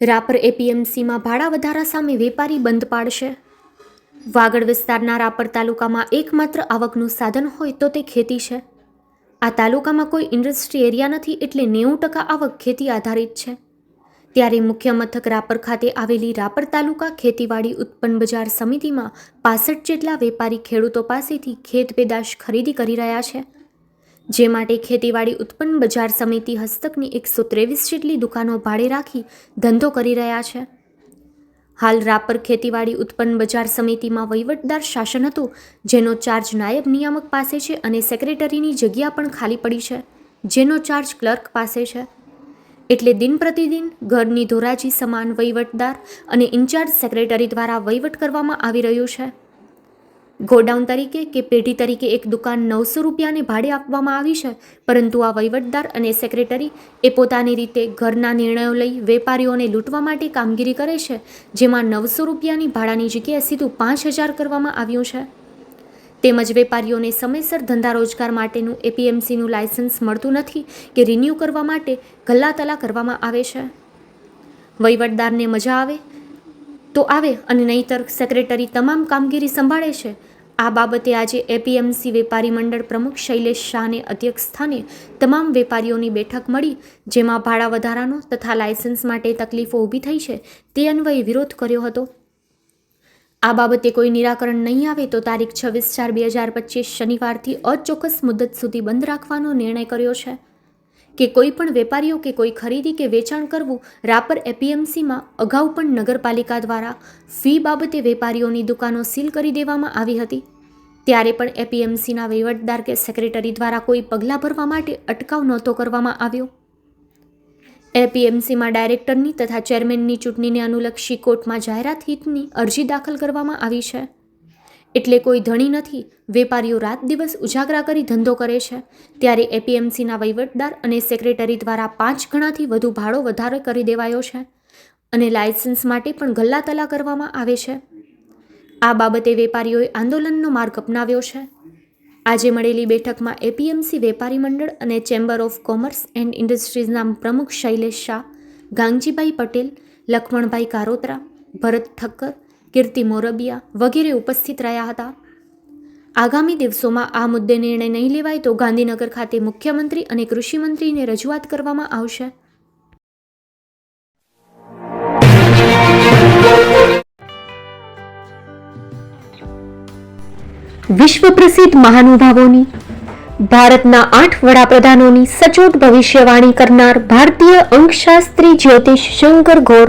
રાપર એપીએમસીમાં ભાડા વધારા સામે વેપારી બંધ પાડશે. વાગડ વિસ્તારના રાપર તાલુકામાં એકમાત્ર આવકનું સાધન હોય તો તે ખેતી છે. આ તાલુકામાં કોઈ ઇન્ડસ્ટ્રી એરિયા નથી એટલે નેવું ટકા આવક ખેતી આધારિત છે. ત્યારે મુખ્ય મથક રાપર ખાતે આવેલી રાપર તાલુકા ખેતીવાડી ઉત્પન્ન બજાર સમિતિમાં પાસઠ જેટલા વેપારી ખેડૂતો પાસેથી ખેત પેદાશ ખરીદી કરી રહ્યા છે. જે માટે ખેતીવાડી ઉત્પન્ન બજાર સમિતિ હસ્તકની એકસો ત્રેવીસ જેટલી દુકાનો ભાડે રાખી ધંધો કરી રહ્યા છે. હાલ રાપર ખેતીવાડી ઉત્પન્ન બજાર સમિતિમાં વહીવટદાર શાસન હતું, જેનો ચાર્જ નાયબ નિયામક પાસે છે અને સેક્રેટરીની જગ્યા પણ ખાલી પડી છે, જેનો ચાર્જ ક્લર્ક પાસે છે. એટલે દિન પ્રતિદિન ઘરની ધોરાજી સમાન વહીવટદાર અને ઇન્ચાર્જ સેક્રેટરી દ્વારા વહીવટ કરવામાં આવી રહ્યું છે. ગોડાઉન તરીકે કે પેઢી તરીકે એક દુકાન નવસો રૂપિયાને ભાડે આપવામાં આવી છે. પરંતુ આ વહીવટદાર અને સેક્રેટરી એ પોતાની રીતે ઘરના નિર્ણયો લઈ વેપારીઓને લૂંટવા માટે કામગીરી કરે છે, જેમાં નવસો રૂપિયાની ભાડાની જગ્યાએ સીધું પાંચ હજાર કરવામાં આવ્યું છે. તેમજ વેપારીઓને સમયસર ધંધા રોજગાર માટેનું એપીએમસીનું લાયસન્સ મળતું નથી કે રિન્યૂ કરવા માટે ગલ્લાતલા કરવામાં આવે છે. વહીવટદારને મજા આવે તો આવે અને નહીતર સેક્રેટરી તમામ કામગીરી સંભાળે છે. આ બાબતે આજે એપીએમસી વેપારી મંડળ પ્રમુખ શૈલેષ શાહને અધ્યક્ષ સ્થાને તમામ વેપારીઓની બેઠક મળી, જેમાં ભાડા વધારાનો તથા લાયસન્સ માટે તકલીફો ઊભી થઈ છે તે અન્વયે વિરોધ કર્યો હતો. આ બાબતે કોઈ નિરાકરણ નહીં આવે તો તારીખ છવ્વીસ ચાર બે હજાર પચીસ શનિવારથી અચોક્કસ મુદત સુધી બંધ રાખવાનો નિર્ણય કર્યો છે. કે કોઈ પણ વેપારીઓ કે કોઈ ખરીદી કે વેચાણ કરવું, રાપર એપીએમસીમાં અગાઉ પણ નગરપાલિકા દ્વારા ફી બાબતે વેપારીઓની દુકાનો સીલ કરી દેવામાં આવી હતી. ત્યારે પણ એપીએમસીના વહીવટદાર કે સેક્રેટરી દ્વારા કોઈ પગલાં ભરવા માટે અટકાવ નહોતો કરવામાં આવ્યો. એપીએમસીમાં ડાયરેક્ટરની તથા ચેરમેનની ચૂંટણીને અનુલક્ષી કોર્ટમાં જાહેરાત હિતની અરજી દાખલ કરવામાં આવી છે. એટલે કોઈ ધણી નથી. વેપારીઓ રાત દિવસ ઉજાગરા કરી ધંધો કરે છે. ત્યારે એપીએમસીના વહીવટદાર અને સેક્રેટરી દ્વારા પાંચ ગણાથી વધુ ભાડો વધારો કરી દેવાયો છે અને લાયસન્સ માટે પણ ગલ્લાતલા કરવામાં આવે છે. આ બાબતે વેપારીઓએ આંદોલનનો માર્ગ અપનાવ્યો છે. આજે મળેલી બેઠકમાં એપીએમસી વેપારી મંડળ અને ચેમ્બર ઓફ કોમર્સ એન્ડ ઇન્ડસ્ટ્રીઝના પ્રમુખ શૈલેષ શાહ, ગાંગજીભાઈ પટેલ લક્ષ્મણભાઈ કારોત્રા, ભરત ઠક્કર કીર્તિ મોરબિયા વગેરે ઉપસ્થિત રહ્યા હતા. આગામી દિવસોમાં આ મુદ્દે નિર્ણય નહીં લેવાય તો ગાંધીનગર ખાતે મુખ્યમંત્રી અને કૃષિમંત્રીને રજૂઆત કરવામાં આવશે. વિશ્વ પ્રસિદ્ધ મહાનુભાવોની, ભારતના આઠ વડાપ્રધાનોની સચોટ ભવિષ્યવાણી કરનાર ભારતીય અંકશાસ્ત્રી જ્યોતિષ શંકર ઘોર